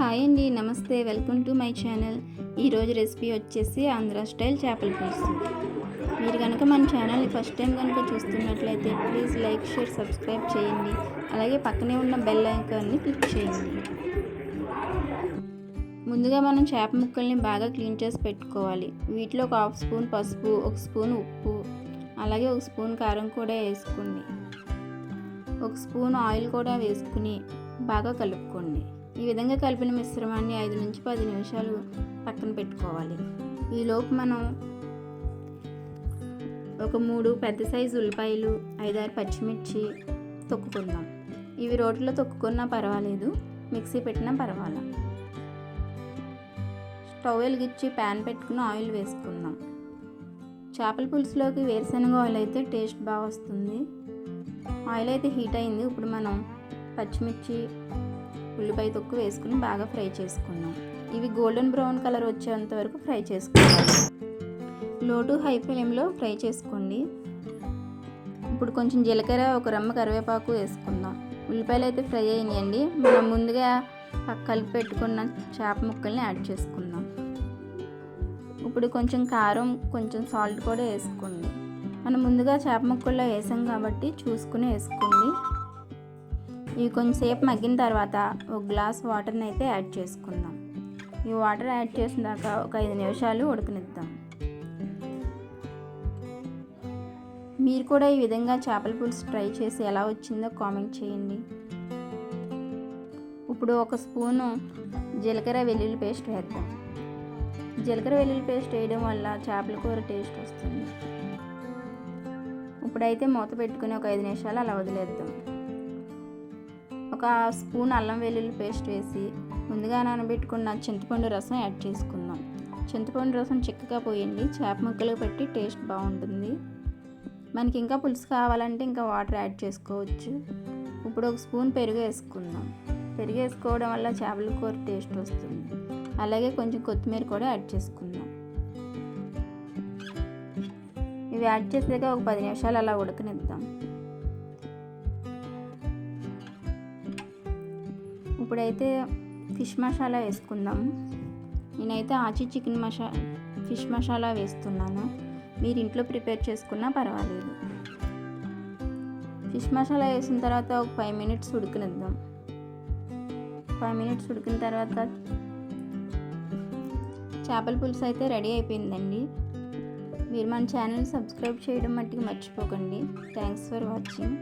Hi అండి నమస్తే. Welcome to my channel. ఈరోజు రెసిపీ వచ్చేసి ఆంధ్ర స్టైల్ చేపల పులుసు. మీరు కనుక మన ఛానల్ని ఫస్ట్ టైం కనుక చూస్తున్నట్లయితే ప్లీజ్ లైక్ షేర్ సబ్స్క్రైబ్ చేయండి. అలాగే పక్కనే ఉన్న బెల్ ఐకాన్ని క్లిక్ చేయండి. ముందుగా మనం చేప ముక్కల్ని బాగా క్లీన్ చేసి పెట్టుకోవాలి. వీటిలో ఒక హాఫ్ స్పూన్ పసుపు ఒక స్పూన్ ఉప్పు అలాగే ఒక స్పూన్ కారం కూడా వేసుకోండి. ఒక స్పూన్ ఆయిల్ కూడా వేసుకుని బాగా కలుపుకోండి. ఈ విధంగా కలిపిన మిశ్రమాన్ని ఐదు నుంచి పది నిమిషాలు పక్కన పెట్టుకోవాలి. ఈలోపు మనం ఒక మూడు పెద్ద సైజు ఉల్లిపాయలు ఐదారు పచ్చిమిర్చి తొక్కుకుందాం. ఇవి రోట్లో తొక్కుకున్నా పర్వాలేదు మిక్సీ పెట్టినా పర్వాలా. స్టవ్ వెలిగించి ప్యాన్ పెట్టుకుని ఆయిల్ వేసుకుందాం. చేపల పులుసులోకి వేరుశనగ ఆయిల్ అయితే టేస్ట్ బాగా వస్తుంది. ఆయిల్ అయితే హీట్ అయింది ఇప్పుడు మనం పచ్చిమిర్చి ఉల్లిపాయ తొక్కు వేసుకుని బాగా ఫ్రై చేసుకుందాం ఇవి గోల్డెన్ బ్రౌన్ కలర్ వచ్చేంత వరకు ఫ్రై చేసుకోవాలి. లో టు హై ఫ్లేమ్లో ఫ్రై చేసుకోండి. ఇప్పుడు కొంచెం జీలకర్ర ఒక రమ్మ కరివేపాకు వేసుకుందాం. ఉల్లిపాయలు అయితే ఫ్రై అయినాయండి. మనం ముందుగా కలిపి పెట్టుకున్న చేప ముక్కల్ని యాడ్ చేసుకుందాం. ఇప్పుడు కొంచెం కారం కొంచెం సాల్ట్ కూడా వేసుకోండి. మనం ముందుగా చేప ముక్కల్లో వేసాం కాబట్టి చూసుకుని వేసుకోండి. ఇవి కొంచెంసేపు మగ్గిన తర్వాత ఒక గ్లాస్ వాటర్ని అయితే యాడ్ చేసుకుందాం. ఈ వాటర్ యాడ్ చేసినాక ఒక ఐదు నిమిషాలు ఉడకనిద్దాం. మీరు కూడా ఈ విధంగా చేపల పులుసు ట్రై చేసి ఎలా వచ్చిందో కామెంట్ చేయండి. ఇప్పుడు ఒక స్పూను జీలకర్ర వెల్లుల్లి పేస్ట్ వేద్దాం. జీలకర్ర వెల్లుల్లి పేస్ట్ వేయడం వల్ల చేపల కూర టేస్ట్ వస్తుంది. ఇప్పుడైతే మూత పెట్టుకుని ఒక ఐదు నిమిషాలు అలా వదిలేద్దాం. ఒక స్పూన్ అల్లం వెల్లుల్లి పేస్ట్ వేసి ముందుగా నానబెట్టుకున్న చింతపండు రసం యాడ్ చేసుకుందాం. చింతపండు రసం చిక్కగా పోయండి చేప ముక్కలు పెట్టి టేస్ట్ బాగుంటుంది. మనకి ఇంకా పులుసు కావాలంటే ఇంకా వాటర్ యాడ్ చేసుకోవచ్చు. ఇప్పుడు ఒక స్పూన్ పెరుగు వేసుకుందాం. పెరుగు వేసుకోవడం వల్ల చేపల కూర టేస్ట్ వస్తుంది. అలాగే కొంచెం కొత్తిమీర కూడా యాడ్ చేసుకుందాం. ఇవి యాడ్ చేసాక ఒక పది నిమిషాలు అలా ఉడకనిద్దాం. ఇప్పుడైతే ఫిష్ మసాలా వేసుకుందాం. నేనైతే ఆచి చికెన్ మసా ఫిష్ మసాలా వేస్తున్నాను. మీరు ఇంట్లో ప్రిపేర్ చేసుకున్నా పర్వాలేదు. ఫిష్ మసాలా వేసిన తర్వాత ఒక ఫైవ్ మినిట్స్ ఉడకనిద్దాం. ఫైవ్ మినిట్స్ ఉడికిన తర్వాత చేపల పులుసు అయితే రెడీ అయిపోయిందండి. మీరు మన ఛానల్ సబ్స్క్రైబ్ చేయడం మట్టుకు మర్చిపోకండి. Thanks for watching.